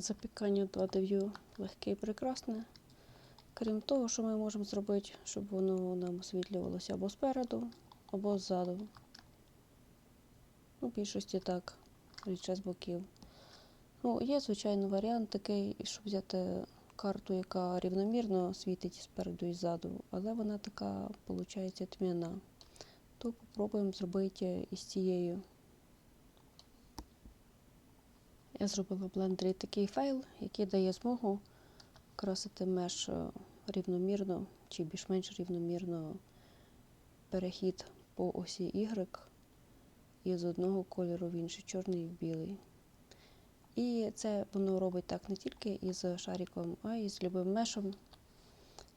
Запікання 2D легке і прекрасне. Крім того, що ми можемо зробити, щоб воно нам освітлювалося або спереду, або ззаду. Ну, в більшості так, рідше з боків. Ну, є, звичайно, варіант такий, щоб взяти карту, яка рівномірно світить спереду і ззаду, але вона така, виходить, тьмяна. То попробуємо зробити із цією. Я зробила в блендері такий файл, який дає змогу красити меж е, рівномірно чи більш-менш рівномірно перехід по осі Y із одного кольору в інший, чорний і в білий. І це воно робить так не тільки із шариком, а й з любим мешем.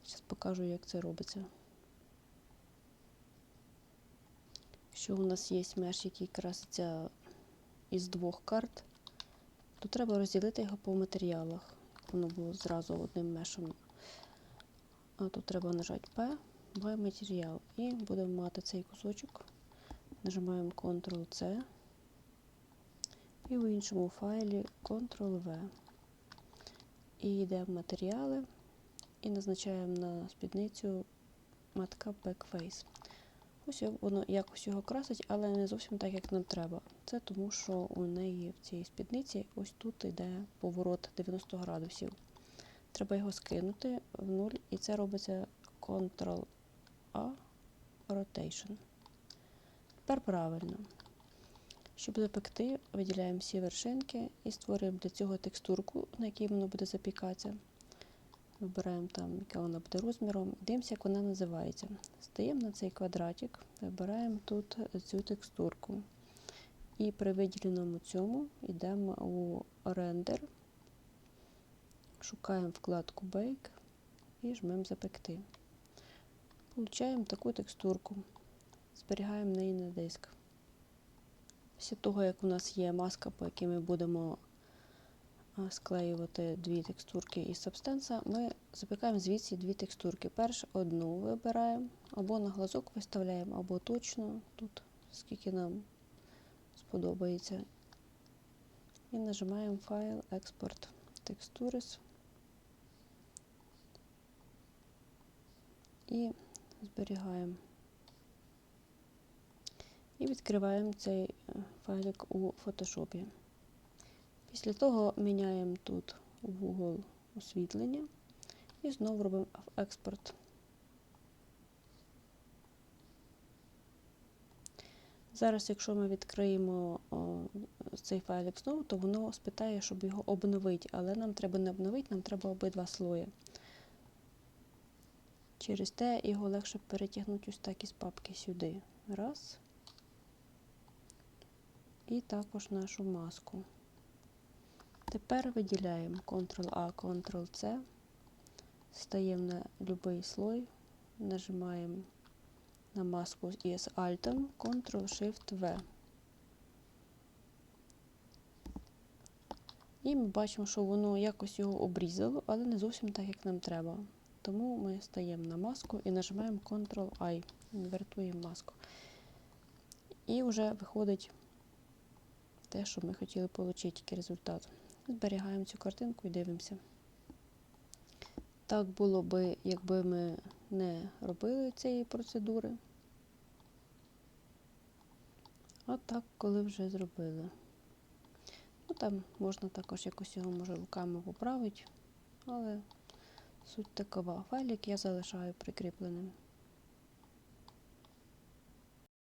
Зараз покажу, як це робиться. Що у нас є меш, який краситься із двох карт, то треба розділити його по матеріалах. Воно було зразу одним мешем. А тут треба нажати P, By матеріал. І будемо мати цей кусочок. Нажимаємо Ctrl-C. І в іншому файлі Ctrl-V. І йдемо в матеріали і назначаємо на спідницю матка Backface. Ось воно якось його красить, але не зовсім так, як нам треба. Це тому, що у неї в цій спідниці ось тут йде поворот 90 градусів. Треба його скинути в нуль, і це робиться Ctrl-A Rotation. Тепер правильно. Щоб запекти, виділяємо всі вершинки і створюємо для цього текстурку, на якій воно буде запікатися. Вибираємо там, яка вона буде розміром, дивимося, як вона називається. Стаємо на цей квадратик, вибираємо тут цю текстурку. І при виділеному цьому йдемо у рендер, шукаємо вкладку Bake і жмемо запекти. Получаємо таку текстурку. Зберігаємо неї на диск. Після того, як у нас є маска, по якій ми будемо склеювати дві текстурки із сабстенса, ми запікаємо звідси дві текстурки. Перш одну вибираємо, або на глазок виставляємо, або точно тут, скільки нам сподобається. І нажимаємо файл Експорт Textures і зберігаємо. І відкриваємо цей файлик у фотошопі. Після того міняємо тут вугол освітлення і знову робимо експорт. Зараз, якщо ми відкриємо о, цей файлик знову, то воно спитає, щоб його обновити, але нам треба не обновити, нам треба обидва слої. Через те його легше перетягнути ось так із папки сюди. Раз. І також нашу маску. Тепер виділяємо Ctrl-A, Ctrl-C, стаємо на будь-який слой, нажимаємо на маску із Alt, Ctrl-Shift-V. І ми бачимо, що воно якось його обрізало, але не зовсім так, як нам треба. Тому ми стаємо на маску і нажимаємо Ctrl-I, інвертуємо маску. І вже виходить те, що ми хотіли отримати, який результат. Зберігаємо цю картинку і дивимося. Так було би, якби ми не робили цієї процедури. А так, коли вже зробили. Ну, там можна також якось його може руками поправити, але суть такова. Файлик я залишаю прикріпленим.